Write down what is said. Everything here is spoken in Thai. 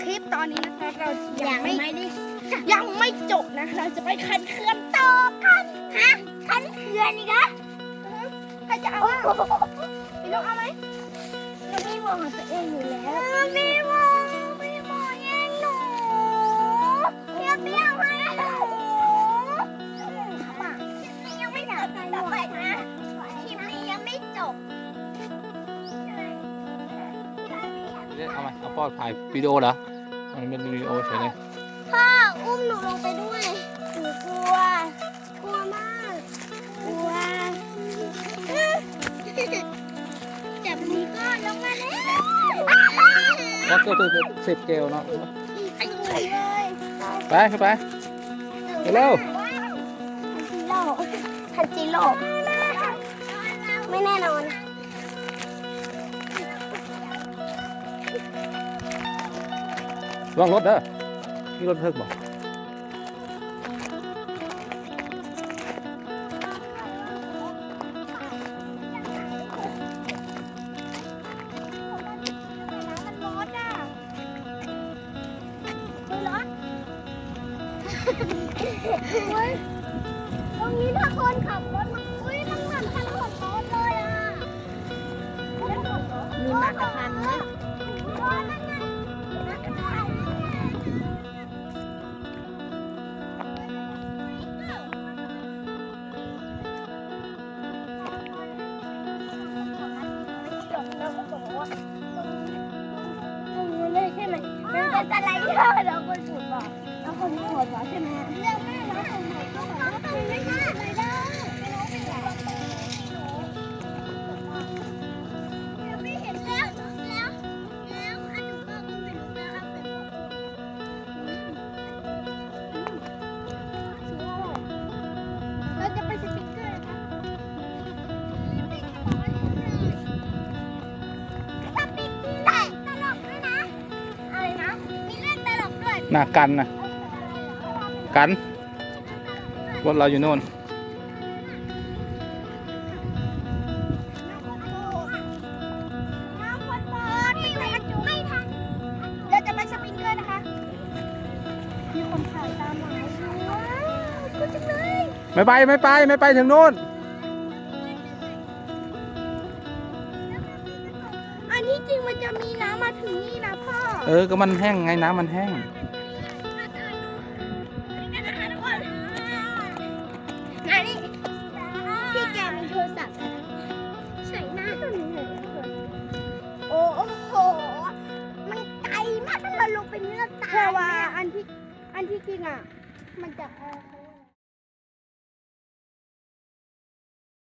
คลิปตอนนี้นะคะเรายัยังงไม่ไม่ได้ยังไม่จบนะเราจะไปคันเคลื่อนต่อกันฮะคันเขื่อนอีกเหรอใครจะเอาอะพี่น้องเอาไหมหนูมีหมวกของตัวเองอยู่ เอามาเอาพ่อถ่ายวิดีโอเหรอมันเป็นวิดีโอเฉยเลยพ่ออุ้มหนูลงไปด้วยหนูกลัว กลัวมากกลัวจับนี้ก็ลงมาแล้วแล้วก็คือสิบเกลเนาะไอ้เลยไปเข้าไปเร็วทันจิโร่ไม่แน่นอน วางรถเด้อนี่รถเพิกบอกมันร้อนอะมันร้อนเฮ้ยตรงนี้ถ้าคนขับ เป็นสไลเดอร์แล้วคนสุดบอกแล้วคนที่หัวบอกใช่ไหมเรื่องแม่แล้วคนไหนก็บอกว่าตรงนี้ไม่ใช่สไลเดอร์ หน้ากันนะกันรถเราอยู่โน่นน้ำคนโตนี่ไม่ทันไม่ทันเราจะไปสปริงเกอร์นะคะมีคนถ่ายตามมาว้าวกูจังเลยไม่ไปไม่ไปไม่ไปถึงโน่น อันนี้จริงมันจะมีน้ำมาถึงนี่นะพ่อเออ ก็มันแห้งไงน้ำมันแห้ง อันนี้พี่แกมีโทรศัพท์นะใส่หน้าตัวนี้เลยโอ้โห มันไกลมากถ้าเราลงไปเนื้อตาแค่ว่าอันที่อันที่จริงอะ มันจะเออเขา